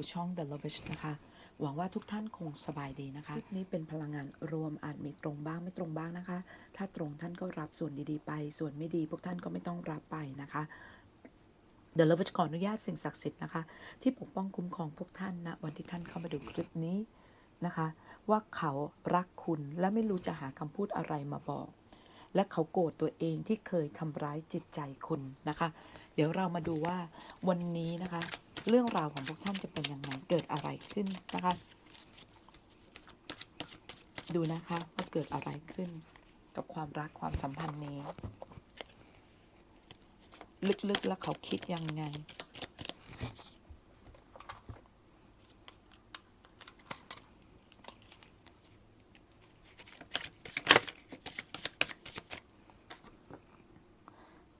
สู่ช่อง The Lovers นะคะ หวังว่าทุกท่านคงสบายดีนะคะคลิปนี้เป็นพลังงานรวมอาจมีตรงบ้างไม่ตรงบ้างนะคะ ถ้าตรงท่านก็รับส่วนดีๆ ไป ส่วนไม่ดี พวกท่านก็ไม่ต้องรับไปนะคะ The Lovers ขออนุญาตสิ่งศักดิ์สิทธิ์นะคะ ที่ปกป้องคุ้มครองพวกท่านนะวันที่ท่านเข้ามาดูคลิปนี้นะคะ ว่าเขารักคุณและไม่รู้จะหาคำพูดอะไรมาบอก และเขาโกรธตัวเองที่เคยทำร้ายจิตใจคุณนะคะ ดี๋ยวเรามาดูว่าวันนี้นะคะ เรื่องราวของพวกท่านจะเป็นยังไงเกิดอะไรขึ้นนะคะ ดูนะคะว่าเกิดอะไรขึ้นกับความรักความสัมพันธ์นี้ ลึกๆแล้วเขาคิดยังไง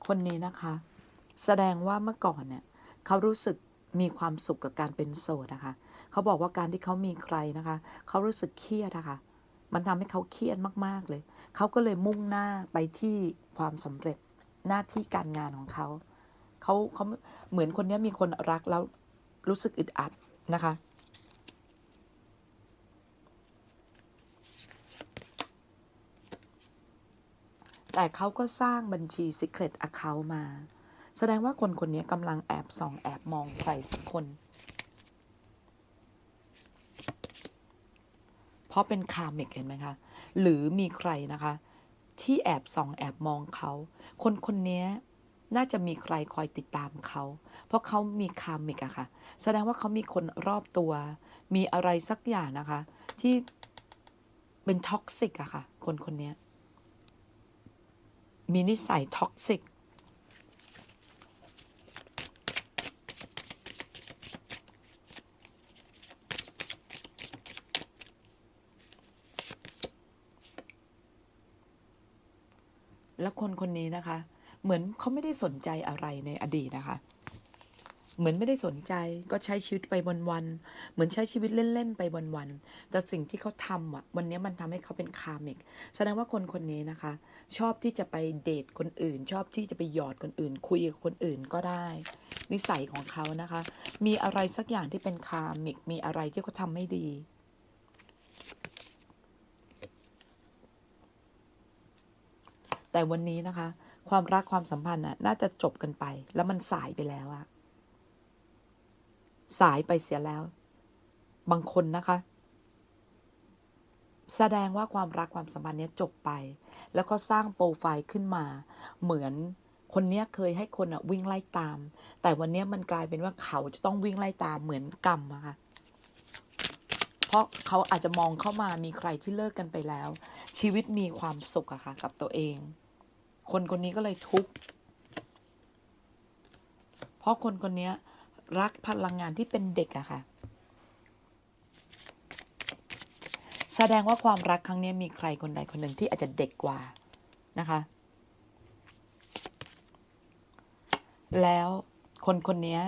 คนนี้นะคะ แสดงว่าเมื่อก่อนเนี่ยเขารู้สึกมีความสุขกับการเป็นโสดนะคะ เขาบอกว่าการที่เขามีใครนะคะ เขารู้สึกเครียดนะคะ มันทำให้เขาเครียดมาก ๆ เลย เขาก็เลยมุ่งหน้าไปที่ความสำเร็จหน้าที่การงานของเขา เขาเขาเหมือนคนนี้มีคนรักแล้วรู้สึกอึดอัดนะคะ แต่เขาก็สร้างบัญชี Secret Account มา แสดงว่าคนคนนี้กำลังแอบส่องแอบมองใครสักคน เพราะเป็นคาเมกเห็นไหมคะ หรือมีใครนะคะ ที่แอบส่องแอบมองเขา คนคนนี้น่าจะมีใครคอยติดตามเขา เพราะเขามีคาเมกอะค่ะ แสดงว่าเขามีคนรอบตัว มีอะไรสักอย่างนะคะ ที่เป็นท็อกซิกอะค่ะ คนคนนี้มีนิสัยท็อกซิก แล้วคนคนนี้นะคะ เหมือนเขาไม่ได้สนใจอะไรในอดีตนะคะ เหมือนไม่ได้สนใจก็ใช้ชีวิตไปวันๆเหมือนใช้ชีวิตเล่นๆไปวันๆแต่สิ่งที่เขาทำอะ วันนี้มันทำให้เขาเป็นคาเมกแสดงว่าคนคนนี้นะคะ ชอบที่จะไปเดทคนอื่น ชอบที่จะไปหยอดคนอื่น คุยกับคนอื่นก็ได้ นิสัยของเขานะคะ มีอะไรสักอย่างที่เป็นคาเมกมีอะไรที่เขาทำไม่ดี แต่วันนี้นะคะ ความรักความสัมพันธ์น่ะน่าจะจบกันไป แล้วมันสายไปแล้วอะสายไปเสียแล้ว บางคนนะคะ แสดงว่าความรักความสัมพันธ์เนี้ยจบไป แล้วก็สร้างโปรไฟล์ขึ้นมา เหมือนคนเนี้ยเคยให้คนอะวิ่งไล่ตาม แต่วันเนี้ยมันกลายเป็นว่าเขาจะต้องวิ่งไล่ตามเหมือนกรรมอะค่ะ เพราะเขาอาจจะมองเข้ามามีใครที่เลิกกันไปแล้ว ชีวิตมีความสุขอะค่ะ กับตัวเอง คนคนนี้ก็เลยทุกข์เพราะคนคนนี้รักพลังงานที่เป็นเด็กอะค่ะ แสดงว่าความรักครั้งนี้มีใครคนใดคนหนึ่งที่อาจจะเด็กกว่านะคะ แล้วคนคนนี้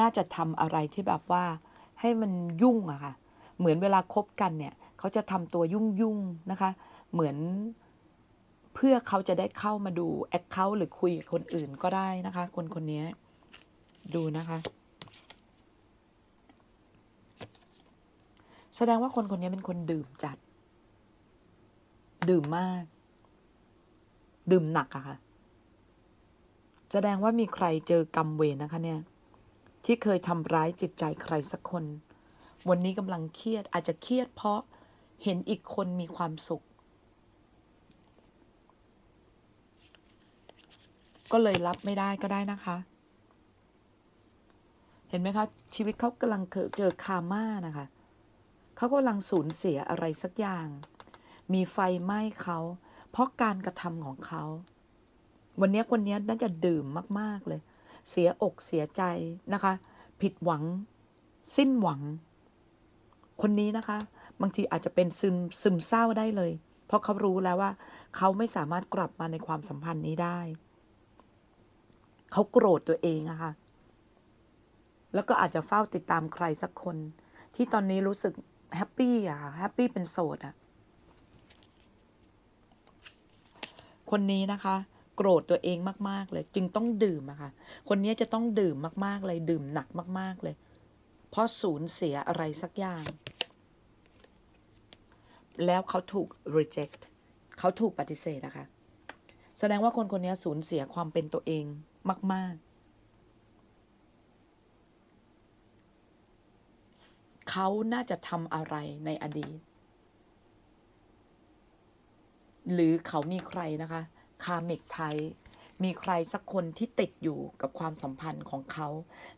น่าจะทำอะไรที่แบบว่าให้มันยุ่งอะค่ะ เหมือนเวลาคบกันเนี่ยเขาจะทำตัวยุ่งยุ่งๆนะคะ เหมือนเพื่อเขาจะได้เข้ามาดูแอคเคาท์หรือคุยกับคนอื่นก็ได้นะคะ คนคนนี้ดูนะคะ แสดงว่าคนคนนี้เป็นคนดื่มจัด ดื่มมาก ดื่มหนักอะค่ะ แสดงว่ามีใครเจอกรรมเวรนะคะเนี่ย ที่เคยทำร้ายจิตใจใครสักคน วันนี้กำลังเครียดอาจจะเครียดเพราะเห็นอีกคนมีความสุข ก็เลยรับไม่ได้ก็ได้นะคะ เห็นไหมคะ ชีวิตเขากำลังเจอคาม่านะคะเขากำลังสูญเสียอะไรสักอย่าง มีไฟไหม้เขาเพราะการกระทำของเขาวันนี้คนนี้น่าจะดื่มมาก ๆ เลย เสียอกเสียใจนะคะ ผิดหวัง สิ้นหวัง คนนี้นะคะ บางทีอาจจะเป็นซึมซึมเศร้าได้เลย เพราะเขารู้แล้วว่า เขาไม่สามารถกลับมาในความสัมพันธ์นี้ได้ เขาโกรธตัวเองอะค่ะแล้วก็อาจจะเฝ้าติดตามใครสักคน ที่ตอนนี้รู้สึกแฮปปี้อะค่ะแฮปปี้เป็นโสดอะคนนี้นะคะ โกรธตัวเองมาก ๆ เลย จึงต้องดื่มอะค่ะ คนนี้จะต้องดื่มมาก ๆ เลยดื่มหนักมาก ๆ เลย เพราะสูญเสียอะไรสักอย่าง แล้วเขาถูก reject เขาถูกปฏิเสธนะคะ แสดงว่าคนคนนี้สูญเสียความเป็นตัวเองมาก ๆ เขาน่าจะทำอะไรในอดีต หรือเขามีใครนะคะ คาเมกไทย มีใครสักคนที่ติดอยู่กับความสัมพันธ์ของเขา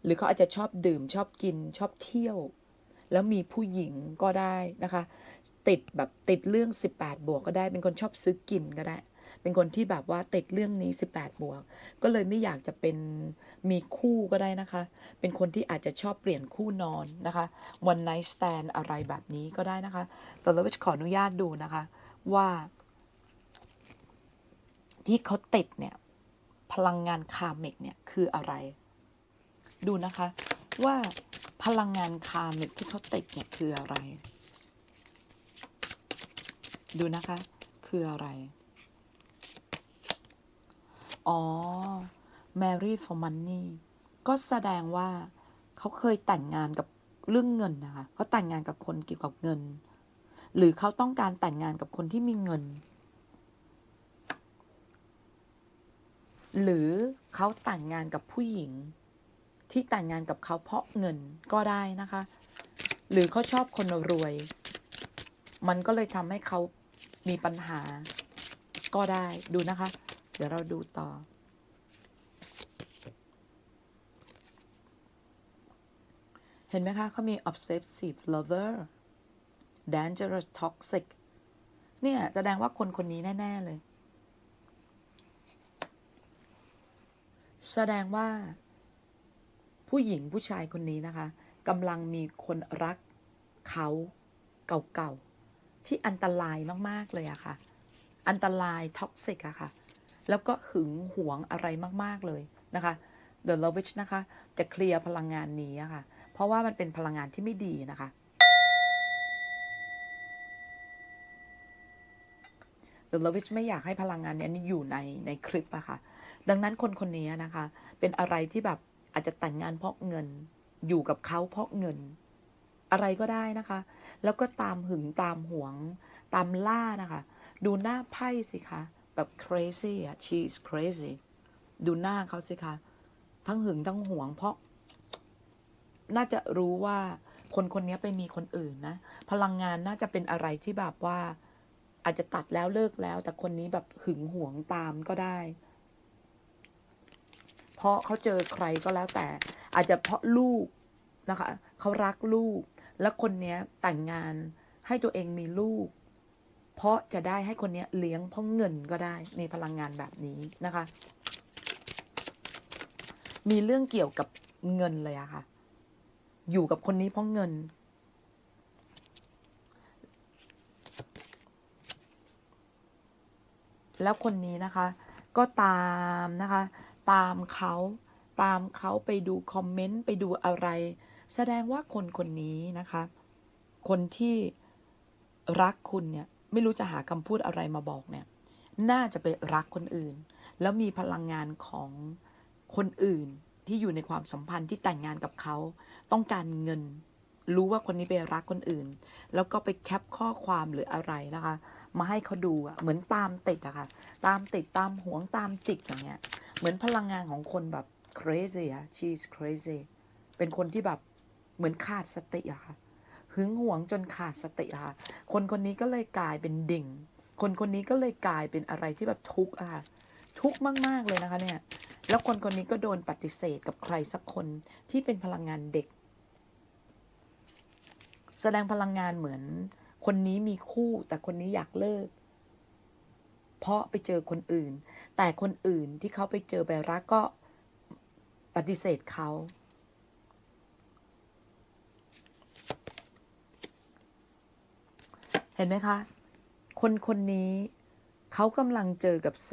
หรือเขาอาจจะชอบดื่มชอบกินชอบเที่ยว แล้วมีผู้หญิงก็ได้นะคะ ติดแบบติดเรื่อง 18 บวกก็ได้ เป็นคนชอบซื้อกินก็ได้ เป็นคนที่แบบว่าติดเรื่องนี้ 18 บวก ก็เลยไม่อยากจะเป็นมีคู่ก็ได้นะคะ เป็นคนที่อาจจะชอบเปลี่ยนคู่นอนนะคะ one night stand อะไรแบบนี้ก็ได้นะคะแต่เราขออนุญาตดูนะคะว่าที่เขาติดเนี่ย พลังงานคาเมกเนี่ยคืออะไร ดูนะคะว่าพลังงานคาเมกที่เขาติดเนี่ยคืออะไร ดูนะคะ คืออะไร อ๋อ Mary for Money ก็แสดงว่าเขาเคยแต่งงานกับเรื่องเงินนะคะเขาแต่งงานกับคนเกี่ยวกับเงิน หรือเขาต้องการแต่งงานกับคนที่มีเงิน หรือเขาแต่งงานกับผู้หญิง ที่แต่งงานกับเขาเพราะเงินก็ได้นะคะ หรือเขาชอบคนรวย มันก็เลยทำให้เขามีปัญหาก็ได้ดูนะคะ เดี๋ยวเราดูต่อ เห็นไหมคะเขามี obsessive lover dangerous toxic เนี่ยแสดงว่าคนคนนี้แน่ ๆ เลย แสดงว่า ผู้หญิงผู้ชายคนนี้นะคะกำลังมีคนรักเขาเก่าๆ ที่อันตรายมากๆเลยอะค่ะ อันตรายท็อกซิกอะค่ะ แล้วก็หึงหวงอะไรมากๆเลยนะคะ The Lovage นะคะ จะเคลียร์พลังงานนี้อะค่ะ เพราะว่ามันเป็นพลังงานที่ไม่ดีนะคะ The Lovage ไม่อยากให้พลังงานนี้อยู่ในในคลิปอะค่ะ ดังนั้นคนคนนี้นะคะ เป็นอะไรที่แบบอาจจะแต่งงานเพราะเงิน อยู่กับเขาเพราะเงิน อะไรก็ได้นะคะ แล้วก็ตามหึงตามหวง ตามล่านะคะ ดูหน้าไพ่สิคะแบบ crazy อะ she is crazy ดูหน้าเขาสิคะ ทั้งหึงทั้งหวงเพราะ น่าจะรู้ว่าคนคนนี้ไปมีคนอื่นนะ พลังงานน่าจะเป็นอะไรที่แบบว่า อาจจะตัดแล้วเลิกแล้ว แต่คนนี้แบบหึงหวงตามก็ได้ เพราะเขาเจอใครก็แล้วแต่ อาจจะเพราะลูกนะคะเขารักลูก แล้วคนเนี้ยแต่งงานให้ตัวเองมีลูก เพราะจะได้ให้คนเนี้ยเลี้ยงเพราะเงินก็ได้ในพลังงานแบบนี้นะคะ มีเรื่องเกี่ยวกับเงินเลยอะค่ะ อยู่กับคนนี้เพราะเงิน แล้วคนนี้นะคะ ก็ตามนะคะ ตามเขาตามเขาไปดูคอมเมนต์ไปดูอะไร แสดงว่าคนคนนี้นะคะ คนที่รักคุณเนี่ยไม่รู้จะหาคำพูดอะไรมาบอกเนี่ย น่าจะไปรักคนอื่น แล้วมีพลังงานของคนอื่นที่อยู่ในความสัมพันธ์ที่แต่งงานกับเขา ต้องการเงิน รู้ว่าคนนี้ไปรักคนอื่น แล้วก็ไปแคปข้อความหรืออะไรนะคะ มาให้เขาดูอะเหมือนตามติดอะค่ะ ตามติดตามหวงตามจิกอย่างเงี้ย เหมือนพลังงานของคนแบบ crazy อะ she's crazy เป็นคนที่แบบเหมือนขาดสติอะค่ะ หึงหวงจนขาดสติอะค่ะ คนคนนี้ก็เลยกลายเป็นดิ่ง คนคนนี้ก็เลยกลายเป็นอะไรที่แบบทุกข์อะค่ะทุกข์มาก ๆ เลยนะคะเนี่ย แล้วคนคนนี้ก็โดนปฏิเสธกับใครสักคนที่เป็นพลังงานเด็ก แสดงพลังงานเหมือน คนนี้มีคู่แต่คนนี้อยากเลิก เพราะไปเจอคนอื่น แต่คนอื่นที่เขาไปเจอไปรักก็ปฏิเสธเขาเห็นไหมคะ คนคนนี้เขากำลังเจอกับไซ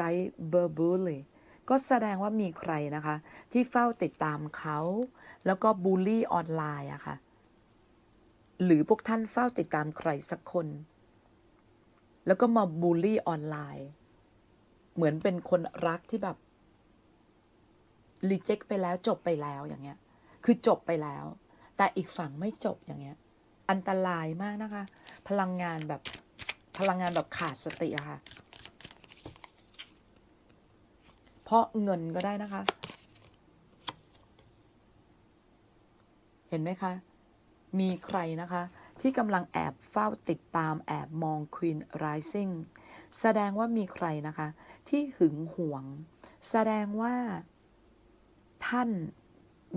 เบอร์บูลลี่ก็แสดงว่ามีใครนะคะ ที่เฝ้าติดตามเขา แล้วก็บูลลี่ออนไลน์อะค่ะ หรือพวกท่านเฝ้าติดตามใครสักคน แล้วก็มาบูลลี่ออนไลน์ เหมือนเป็นคนรักที่แบบรีเจ็คไปแล้วจบไปแล้วอย่างเงี้ย คือจบไปแล้ว แต่อีกฝั่งไม่จบอย่างเงี้ย อันตรายมากนะคะ พลังงานแบบพลังงานแบบขาดสติอะค่ะ เพราะเงินก็ได้นะคะ เห็นไหมคะ มีใครนะคะ ที่กำลังแอบเฝ้าติดตามแอบมอง Queen Rising แสดงว่ามีใครนะคะ ที่หึงหวง แสดงว่า ท่าน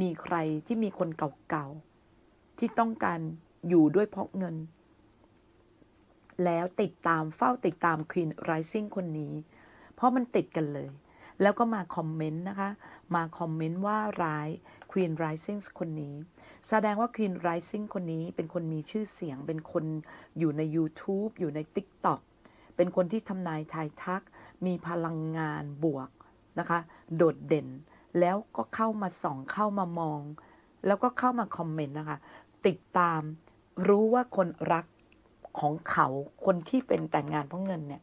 มีใครที่มีคนเก่าๆ ที่ต้องการอยู่ด้วยเพราะเงิน แล้วติดตามเฝ้าติดตาม Queen Rising คนนี้ เพราะมันติดกันเลย แล้วก็มาคอมเมนต์นะคะ มาคอมเมนต์ว่าร้าย Queen Rising คนนี้ แสดงว่า Queen Rising คนนี้เป็นคนมีชื่อเสียง เป็นคนอยู่ใน YouTube อยู่ใน TikTok เป็นคนที่ทำนายทายทัก มีพลังงานบวกนะคะ โดดเด่น แล้วก็เข้ามาส่อง เข้ามามอง แล้วก็เข้ามาคอมเมนต์นะคะ ติดตาม รู้ว่าคนรักของเขา คนที่เป็นแต่งงานเพราะเงินเนี่ย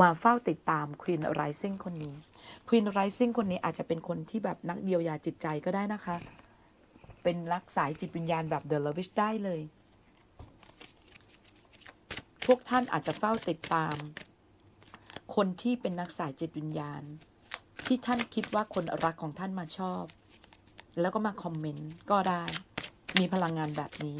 มาเฝ้าติดตาม Queen Rising คนนี้ Queen Rising คนนี้อาจจะเป็นคนที่แบบนักเยียวยาจิตใจก็ได้นะคะ เป็นรักสายจิตวิญญาณแบบ The Lavish ได้เลย พวกท่านอาจจะเฝ้าติดตาม คนที่เป็นนักสายจิตวิญญาณ ที่ท่านคิดว่าคนรักของท่านมาชอบ แล้วก็มาคอมเมนต์ก็ได้ มีพลังงานแบบนี้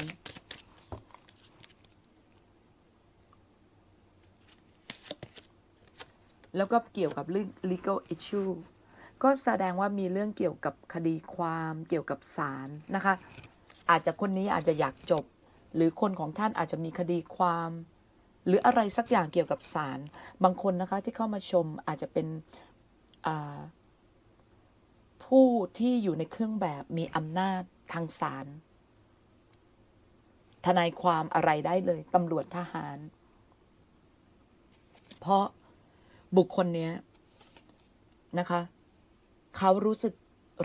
แล้วก็เกี่ยวกับเรื่อง legal issue ก็แสดงว่ามีเรื่องเกี่ยวกับคดีความเกี่ยวกับศาลนะคะ อาจจะคนนี้อาจจะอยากจบ หรือคนของท่านอาจจะมีคดีความ หรืออะไรสักอย่างเกี่ยวกับศาลบางคนนะคะที่เข้ามาชมอาจจะเป็นผู้ที่อยู่ในเครื่องแบบมีอำนาจทางศาลทนายความอะไรได้เลยตำรวจทหาร เพราะ บุคคลเนี้ยนะคะ เขารู้สึก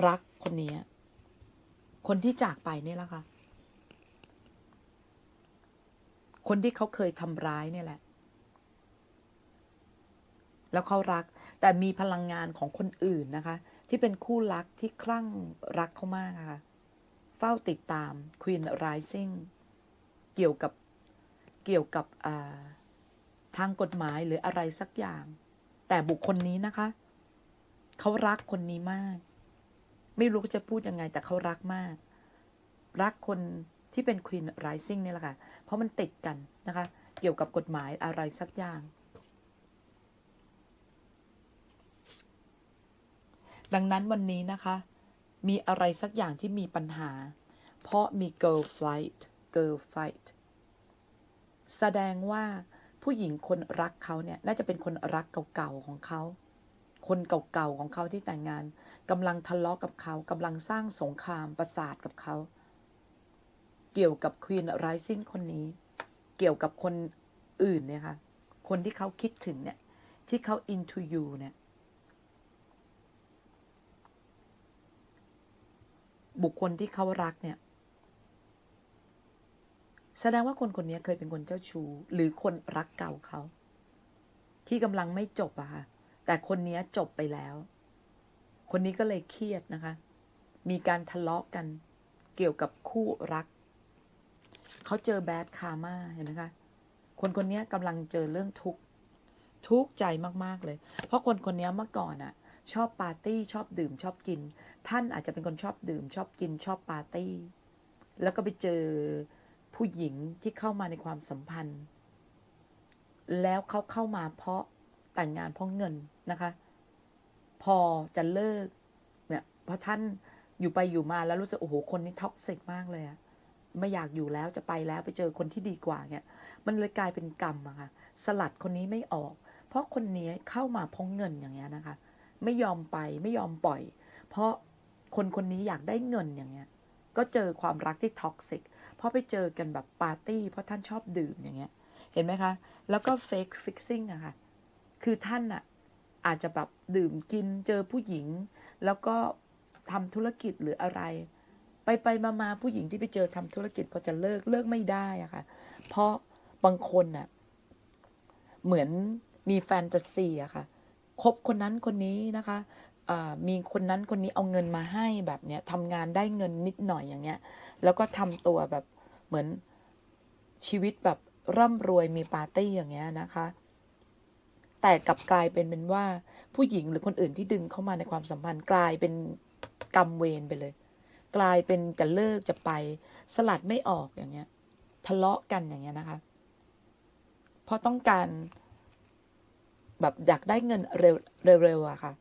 รักคนนี้ คนที่จากไปเนี่ยแหละค่ะ คนที่เขาเคยทำร้ายเนี่ยแหละ แล้วเขารัก แต่มีพลังงานของคนอื่นนะคะ ที่เป็นคู่รักที่คลั่งรักเขามากะค่ะ เฝ้าติดตาม Queen Rising เกี่ยวกับเกี่ยวกับทางกฎหมายหรืออะไรสักอย่าง แต่บุคคลนี้นะคะ เขารักคนนี้มาก ไม่รู้จะพูดยังไง แต่เขารักมาก รักคนที่เป็น Queen Rising นี่แหละค่ะ เพราะมันติดกันนะคะ เกี่ยวกับกฎหมายอะไรสักอย่าง ดังนั้นวันนี้นะคะ มีอะไรสักอย่างที่มีปัญหา เพราะมี girl fight girl fight แสดงว่า ผู้หญิงคนรักเขาเนี่ยน่าจะเป็นคนรักเก่าๆของเขา คนเก่าๆของเขาที่แต่งงานกำลังทะเลาะกับเขากำลังสร้างสงครามประสาทกับเขา เกี่ยวกับ Queen Rising คนนี้ เกี่ยวกับคนอื่นเนี่ยค่ะ คนที่เขาคิดถึงเนี่ย ที่เขา into you เนี่ย บุคคลที่เขารักเนี่ย แสดงว่าคนคนนี้เคยเป็นคนเจ้าชู้หรือคนรักเก่าเขา ที่กำลังไม่จบอะค่ะ แต่คนนี้จบไปแล้ว คนนี้ก็เลยเครียดนะคะ มีการทะเลาะกัน เกี่ยวกับคู่รัก เขาเจอแบดคาร์มาเห็นไหมคะ คนคนนี้กำลังเจอเรื่องทุกข์ทุกข์ใจมากๆเลย เพราะคนคนนี้เมื่อก่อนอะชอบปาร์ตี้ชอบดื่มชอบกิน ท่านอาจจะเป็นคนชอบดื่ม ชอบกินชอบปาร์ตี้ แล้วก็ไปเจอ ผู้หญิงที่เข้ามาในความสัมพันธ์ แล้วเขาเข้ามาเพราะแต่งงานเพราะเงินนะคะ พอจะเลิกเนี่ยเพราะท่านอยู่ไปอยู่มาแล้วรู้สึกโอ้โหคนนี้ท็อกซิกมากเลยอะไม่อยากอยู่แล้วจะไปแล้วไปเจอคนที่ดีกว่าเนี่ยมันเลยกลายเป็นกรรมอะค่ะสลัดคนนี้ไม่ออก เพราะคนนี้เข้ามาเพราะเงินอย่างเงี้ยนะคะ ไม่ยอมไปไม่ยอมปล่อย เพราะคนคนนี้อยากได้เงินอย่างเงี้ย ก็เจอความรักที่ท็อกซิก เพราะไปเจอกันแบบปาร์ตี้ เพราะท่านชอบดื่มอย่างเงี้ย เห็นไหมคะ แล้วก็เฟกฟิกซิ่งอะค่ะ คือท่านอะอาจจะแบบดื่มกินเจอผู้หญิง แล้วก็ทำธุรกิจหรืออะไร ไปไปมามาผู้หญิงที่ไปเจอทำธุรกิจพอจะเลิกเลิกไม่ได้อะค่ะ เพราะบางคนอะเหมือนมีแฟนตาซีอะค่ะคบคนนั้นคนนี้นะคะมีคนนั้นคนนี้เอาเงินมาให้แบบเนี้ยทำงานได้เงินนิดหน่อยอย่างเงี้ย แล้วก็ทำตัวแบบเหมือนชีวิตแบบร่ำรวยมีปาร์ตี้อย่างเงี้ยนะคะ แต่กลับกลายเป็นเป็นว่าผู้หญิงหรือคนอื่นที่ดึงเข้ามาในความสัมพันธ์กลายเป็นกรรมเวรไปเลย กลายเป็นจะเลิกจะไปสลัดไม่ออกอย่างเงี้ย ทะเลาะกันอย่างเงี้ยนะคะเพราะต้องการแบบอยากได้เงินเร็วเร็วๆอะค่ะ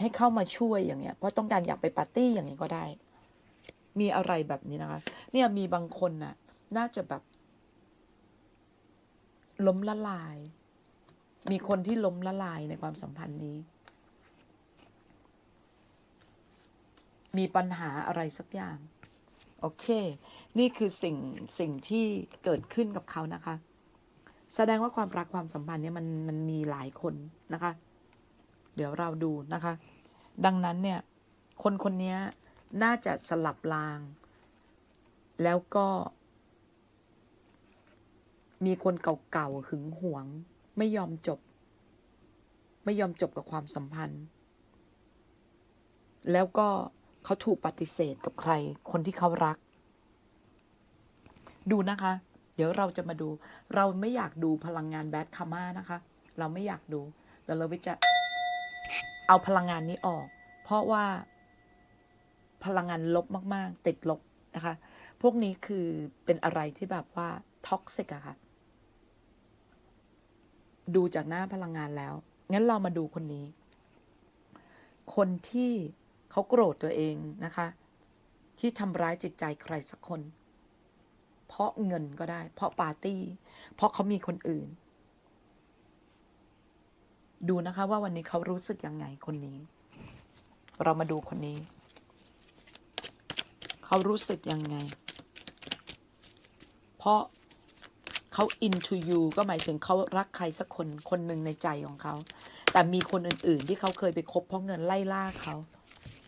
ให้เข้ามาช่วยอย่างเงี้ย เพราะต้องการอยากไปปาร์ตี้อย่างนี้ยก็ได้ มีอะไรแบบนี้นะคะ เนี่ยมีบางคนน่ะ น่าจะแบบ ล้มละลาย มีคนที่ล้มละลายในความสัมพันธ์นี้ มีปัญหาอะไรสักอย่าง โอเค นี่คือสิ่งสิ่งที่เกิดขึ้นกับเขานะคะ แสดงว่าความรักความสัมพันธ์เนี่ยมันมันมีหลายคนนะคะ เดี๋ยวเราดูนะคะ ดังนั้นเนี่ย คนคนนี้ น่าจะสลับราง แล้วก็ มีคนเก่าๆหึงหวง ไม่ยอมจบ ไม่ยอมจบกับความสัมพันธ์ แล้วก็เขาถูกปฏิเสธกับใคร คนที่เขารัก ดูนะคะ เดี๋ยวเราจะมาดู เราไม่อยากดูพลังงานแบดคาม่านะคะ เราไม่อยากดูแต่เราจะเอาพลังงานนี้ออก เพราะว่า พลังงานลบมาก ๆ ติดลบนะคะ พวกนี้คือเป็นอะไรที่แบบว่าท็อกซิกอะค่ะ ดูจากหน้าพลังงานแล้ว งั้นเรามาดูคนนี้ คนที่เขาโกรธตัวเองนะคะ ที่ทำร้ายจิตใจใครสักคน เพราะเงินก็ได้ เพราะปาร์ตี้ เพราะเขามีคนอื่น ดูนะคะว่าวันนี้เขารู้สึกยังไงคนนี้ เรามาดูคนนี้ เขารู้สึกยังไง เพราะเขา into you ก็หมายถึงเขารักใครสักคนคนหนึ่งในใจของเขา แต่มีคนอื่น ๆ ที่เขาเคยไปคบเพราะเงินไล่ล่าเขา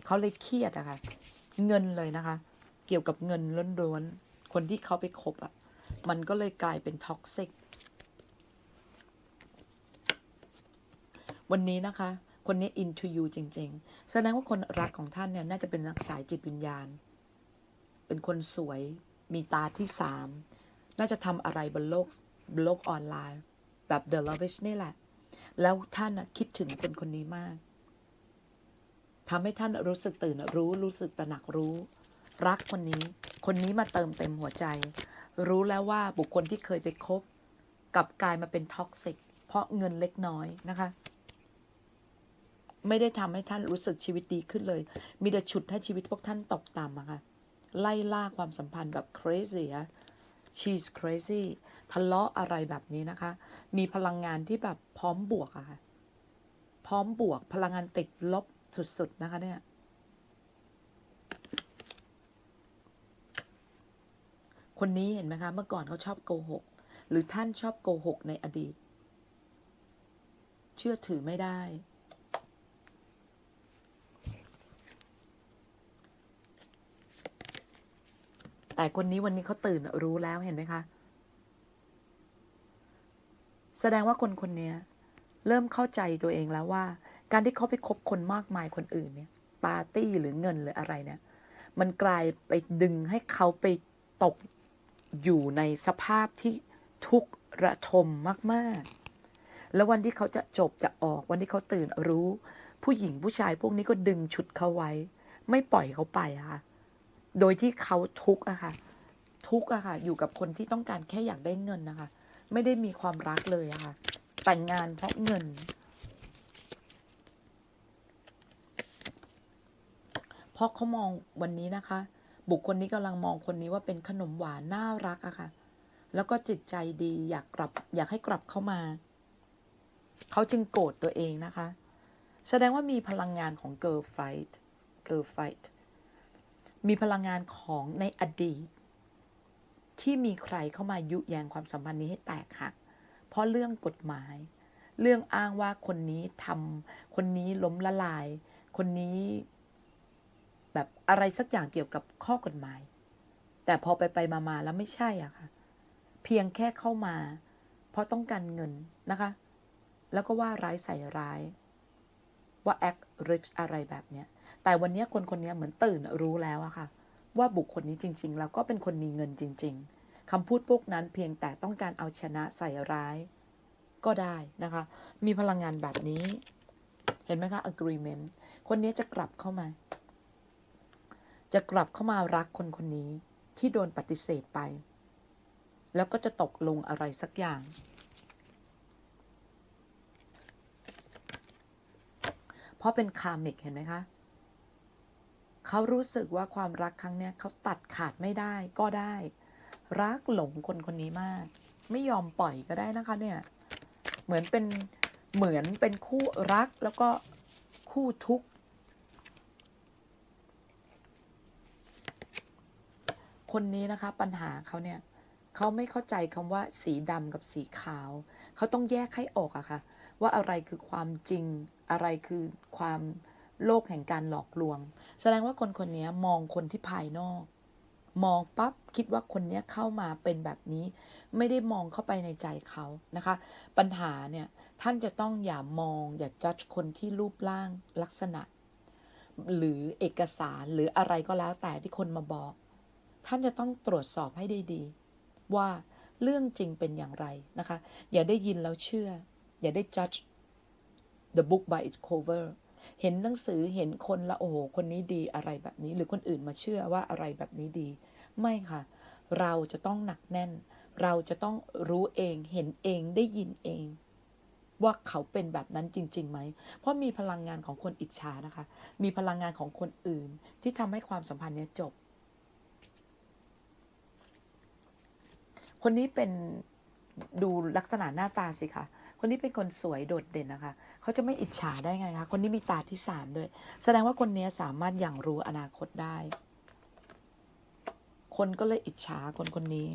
เขาเลยเครียดอะค่ะ เงินเลยนะคะ เกี่ยวกับเงินล้วนๆ คนที่เขาไปคบอะมันก็เลยกลายเป็นท็อกซิก วันนี้นะคะ คนนี้ into you จริง ๆ แสดงว่าคนรักของท่านเนี่ย น่าจะเป็นนักสายจิตวิญญาณ เป็นคนสวย มีตาที่สามน่าจะทำอะไรบนโลกบนโลกออนไลน์ แบบ The Lavish นี่แหละ แล้วท่านน่ะคิดถึงคนคนนี้มากทำให้ท่านรู้สึกตื่นรู้รู้สึกตระหนักรู้ รักคนนี้ คนนี้มาเติมเต็มหัวใจ รู้แล้วว่าบุคคลที่เคยไปคบกับกลายมาเป็นท็อกซิกเพราะเงินเล็กน้อยนะคะ ไม่ได้ทำให้ท่านรู้สึกชีวิตดีขึ้นเลย มีแต่ฉุดให้ชีวิตพวกท่านตกต่ำอะค่ะ ไล่ล่าความสัมพันธ์แบบ crazy อะ she's crazy ทะเลาะอะไรแบบนี้นะคะ มีพลังงานที่แบบพร้อมบวกอะค่ะ พร้อมบวก พลังงานติดลบสุด ๆ นะคะเนี่ย คนนี้เห็นไหมคะ เมื่อก่อนเขาชอบโกหก หรือท่านชอบโกหกในอดีต เชื่อถือไม่ได้ แต่คนนี้วันนี้เขาตื่นรู้แล้วเห็นไหมคะ แสดงว่าคนคนนี้เริ่มเข้าใจตัวเองแล้วว่า การที่เขาไปคบคนมากมายคนอื่นเนี่ยปาร์ตี้หรือเงินหรืออะไรเนี่ยมันกลายไปดึงให้เขาไปตกอยู่ในสภาพที่ทุกข์ระทมมาก ๆ แล้ววันที่เขาจะจบจะออกวันที่เขาตื่นรู้ ผู้หญิงผู้ชายพวกนี้ก็ดึงชุดเขาไว้ ไม่ปล่อยเขาไปค่ะ โดยที่เขาทุกข์อะค่ะ ทุกข์อะค่ะ อยู่กับคนที่ต้องการแค่อยากได้เงินนะคะ ไม่ได้มีความรักเลยอะค่ะ แต่งงานเพราะเงิน เพราะเขามองวันนี้นะคะ บุคคลนี้กำลังมองคนนี้ว่าเป็นขนมหวานน่ารักอะค่ะ แล้วก็จิตใจดีอยากกลับ อยากให้กลับเข้ามา เขาจึงโกรธตัวเองนะคะ แสดงว่ามีพลังงานของ girl fight girl fight มีพลังงานของในอดีต ที่มีใครเข้ามายุแยงความสัมพันธ์นี้ให้แตกหัก เพราะเรื่องกฎหมาย เรื่องอ้างว่าคนนี้ทำคนนี้ล้มละลาย คนนี้ แบบอะไรสักอย่างเกี่ยวกับข้อกฎหมาย แต่พอไปไปมามาแล้วไม่ใช่อะค่ะ เพียงแค่เข้ามา เพราะต้องการเงินนะคะ แล้วก็ว่าร้ายใส่ร้าย ว่า act rich อะไรแบบเนี้ย แต่วันนี้คนคนนี้เหมือนตื่นรู้แล้วอะค่ะ ว่าบุคคลนี้จริง ๆ แล้วก็เป็นคนมีเงินจริง ๆคำพูดพวกนั้นเพียงแต่ต้องการเอาชนะใส่ร้ายก็ได้นะคะ มีพลังงานแบบนี้ เห็นไหมคะ agreement คนนี้จะกลับเข้ามา จะกลับเข้ามารักคนคนนี้ที่โดนปฏิเสธไป แล้วก็จะตกลงอะไรสักอย่าง เพราะเป็นคาร์มิกเห็นไหมคะ เขารู้สึกว่าความรักครั้งเนี้ยเขาตัดขาดไม่ได้ก็ได้ รักหลงคนคนนี้มาก ไม่ยอมปล่อยก็ได้นะคะเนี่ย เหมือนเป็นเหมือนเป็นคู่รักแล้วก็คู่ทุกข์ คนนี้นะคะปัญหาเขาเนี่ยเขาไม่เข้าใจคำว่าสีดำกับสีขาว เขาต้องแยกให้ออกอะค่ะ ว่าอะไรคือความจริงอะไรคือความ โลกแห่งการหลอกลวง แสดงว่าคนคนนี้มองคนที่ภายนอก มองปั๊บคิดว่าคนนี้เข้ามาเป็นแบบนี้ ไม่ได้มองเข้าไปในใจเขานะคะ ปัญหาเนี่ยท่านจะต้องอย่ามองอย่าจัดคนที่รูปร่างลักษณะ หรือเอกสารหรืออะไรก็แล้วแต่ที่คนมาบอก ท่านจะต้องตรวจสอบให้ได้ดีว่าเรื่องจริงเป็นอย่างไรนะคะ อย่าได้ยินแล้วเชื่อ อย่าได้ judge the book by its cover เห็นหนังสือเห็นคนละโอ้โหคนนี้ดีอะไรแบบนี้ หรือคนอื่นมาเชื่อว่าอะไรแบบนี้ดี ไม่ค่ะ เราจะต้องหนักแน่น เราจะต้องรู้เองเห็นเองได้ยินเอง ว่าเขาเป็นแบบนั้นจริงๆไหม เพราะมีพลังงานของคนอิจฉานะคะ มีพลังงานของคนอื่น ที่ทำให้ความสัมพันธ์เนี้ยจบ คนนี้เป็นดูลักษณะหน้าตาสิคะ คนนี้เป็นคนสวยโดดเด่นนะคะ เขาจะไม่อิจฉาได้ไงคะ คนนี้มีตาที่สามด้วย แสดงว่าคนนี้สามารถอย่างรู้อนาคตได้ คนก็เลยอิจฉาคนคนนี้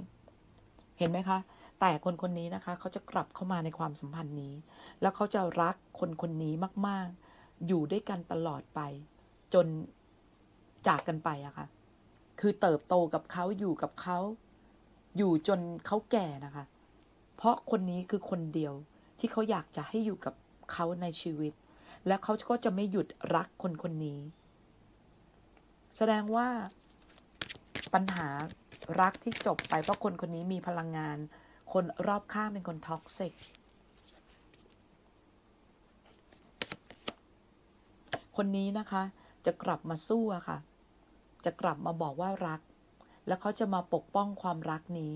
เห็นไหมคะ แต่คนคนนี้นะคะ เขาจะกลับเข้ามาในความสัมพันธ์นี้ แล้วเขาจะรักคนคนนี้มาก ๆ อยู่ด้วยกันตลอดไป จนจากกันไปอะคะ่ะ คือเติบโตกับเขาอยู่กับเขา อยู่จนเขาแก่นะคะ เพราะคนนี้คือคนเดียว ที่เขาอยากจะให้อยู่กับเขาในชีวิต และเขาก็จะไม่หยุดรักคนคนนี้ แสดงว่าปัญหารักที่จบไปเพราะคนคนนี้มีพลังงาน คนรอบข้างเป็นคนท็อกซิกคนนี้นะคะ จะกลับมาสู้อะค่ะ จะกลับมาบอกว่ารัก แล้วเขาจะมาปกป้องความรักนี้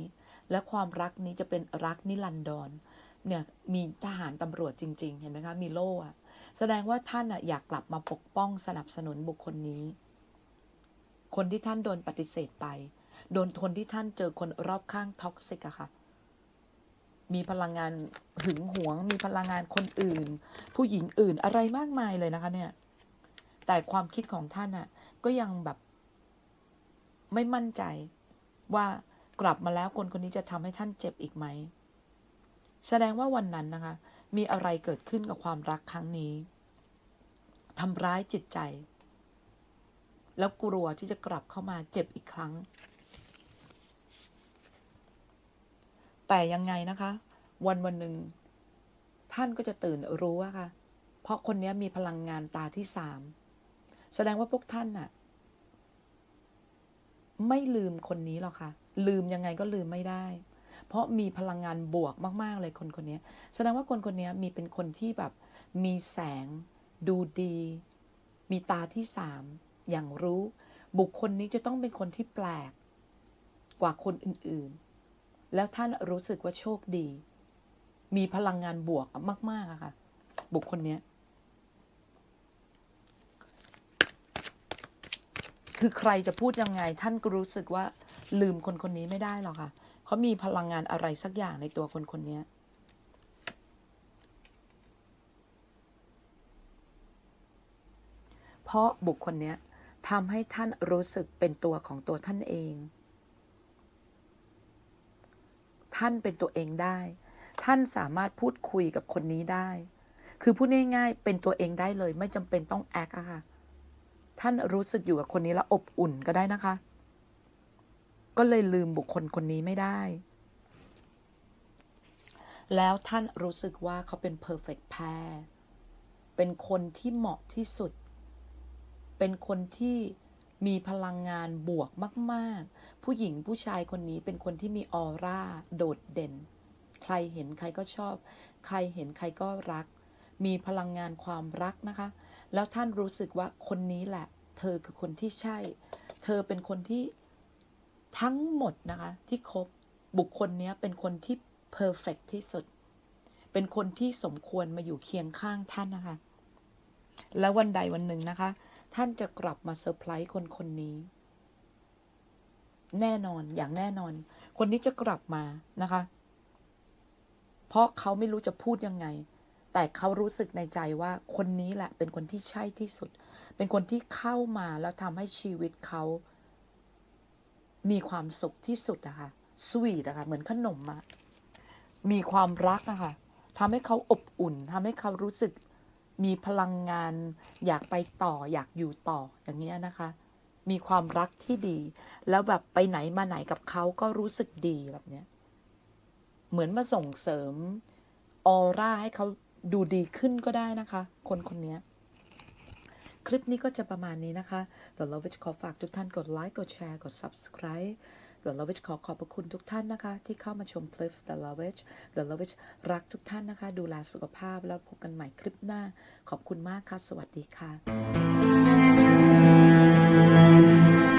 และความรักนี้จะเป็นรักนิรันดร เนี่ยมีทหารตำรวจจริง ๆ เห็นไหมคะมีโล่อะแสดงว่าท่านอะอยากกลับมาปกป้องสนับสนุนบุคคลนี้ คนที่ท่านโดนปฏิเสธไป โดนคนที่ท่านเจอคนรอบข้างท็อกซิกอะค่ะ มีพลังงานหึงหวง มีพลังงานคนอื่น ผู้หญิงอื่นอะไรมากมายเลยนะคะ เนี่ย แต่ความคิดของท่านอะก็ยังแบบ ไม่มั่นใจว่ากลับมาแล้วคนคนนี้จะทำให้ท่านเจ็บอีกไหม แสดงว่าวันนั้นนะคะ มีอะไรเกิดขึ้นกับความรักครั้งนี้ทำร้ายจิตใจ แล้วกลัวที่จะกลับเข้ามาเจ็บอีกครั้ง แต่ยังไงนะคะ วันวันหนึ่งท่านก็จะตื่นรู้ว่าค่ะ เพราะคนนี้มีพลังงานตาที่สามแสดงว่าพวกท่านน่ะ ไม่ลืมคนนี้หรอกค่ะ ลืมยังไงก็ลืมไม่ได้ เพราะมีพลังงานบวกมาก ๆ เลยคนคนนี้แสดงว่าคนคนนี้มีเป็นคนที่แบบมีแสง ดูดี มีตาที่สามอย่างรู้ บุคคลนี้จะต้องเป็นคนที่แปลกกว่าคนอื่นๆ แล้วท่านรู้สึกว่าโชคดี มีพลังงานบวกมากๆอะค่ะ บุคคลนี้คือใครจะพูดยังไง ท่านก็รู้สึกว่าลืมคนคนนี้ไม่ได้หรอกค่ะ เขามีพลังงานอะไรสักอย่างในตัวคนคนนี้เพราะบุคคลเนี้ยทำให้ท่านรู้สึกเป็นตัวของตัวท่านเอง ท่านเป็นตัวเองได้ ท่านสามารถพูดคุยกับคนนี้ได้ คือพูดง่ายๆ เป็นตัวเองได้เลย ไม่จำเป็นต้องแอคอะค่ะ ท่านรู้สึกอยู่กับคนนี้แล้วอบอุ่นก็ได้นะคะ ก็เลยลืมบุคคลคนนี้ไม่ได้ แล้วท่านรู้สึกว่าเขาเป็น perfect pair เป็นคนที่เหมาะที่สุด เป็นคนที่มีพลังงานบวกมาก ๆ ผู้หญิงผู้ชายคนนี้เป็นคนที่มีออร่าโดดเด่น ใครเห็นใครก็ชอบ ใครเห็นใครก็รัก มีพลังงานความรักนะคะ แล้วท่านรู้สึกว่าคนนี้แหละ เธอคือคนที่ใช่ เธอเป็นคนที่ ทั้งหมดนะคะ ที่ครบบุคคลนี้เป็นคนที่เพอร์เฟกที่สุด เป็นคนที่สมควรมาอยู่เคียงข้างท่านนะคะ แล้ววันใดวันหนึ่งนะคะ ท่านจะกลับมาเซอร์ไพรส์คนคนนี้ แน่นอนอย่างแน่นอน คนนี้จะกลับมานะคะ เพราะเขาไม่รู้จะพูดยังไง แต่เขารู้สึกในใจว่าคนนี้แหละ เป็นคนที่ใช่ที่สุด เป็นคนที่เข้ามาแล้วทำให้ชีวิตเขา มีความสุขที่สุดอะค่ะสวีทอะค่ะเหมือนขนมอะมีความรักอะค่ะทำให้เขาอบอุ่นทำให้เขารู้สึกมีพลังงาน อยากไปต่ออยากอยู่ต่ออย่างเงี้ยนะคะ มีความรักที่ดี แล้วแบบไปไหนมาไหนกับเขาก็รู้สึกดีแบบเนี้ยเหมือนมาส่งเสริมออร่าให้เขาดูดีขึ้นก็ได้นะคะ คนคนเนี้ย คลิปนี้ก็จะประมาณนี้นะคะ The Lovage ขอฝากทุกท่านกดไลค์ กดแชร์ กด Subscribe The Lovage ขอขอบพระคุณทุกท่านนะคะ ที่เข้ามาชมคลิป The Lovage The Lovage รักทุกท่านนะคะ ดูแลสุขภาพแล้วพบกันใหม่คลิปหน้า ขอบคุณมากค่ะ สวัสดีค่ะ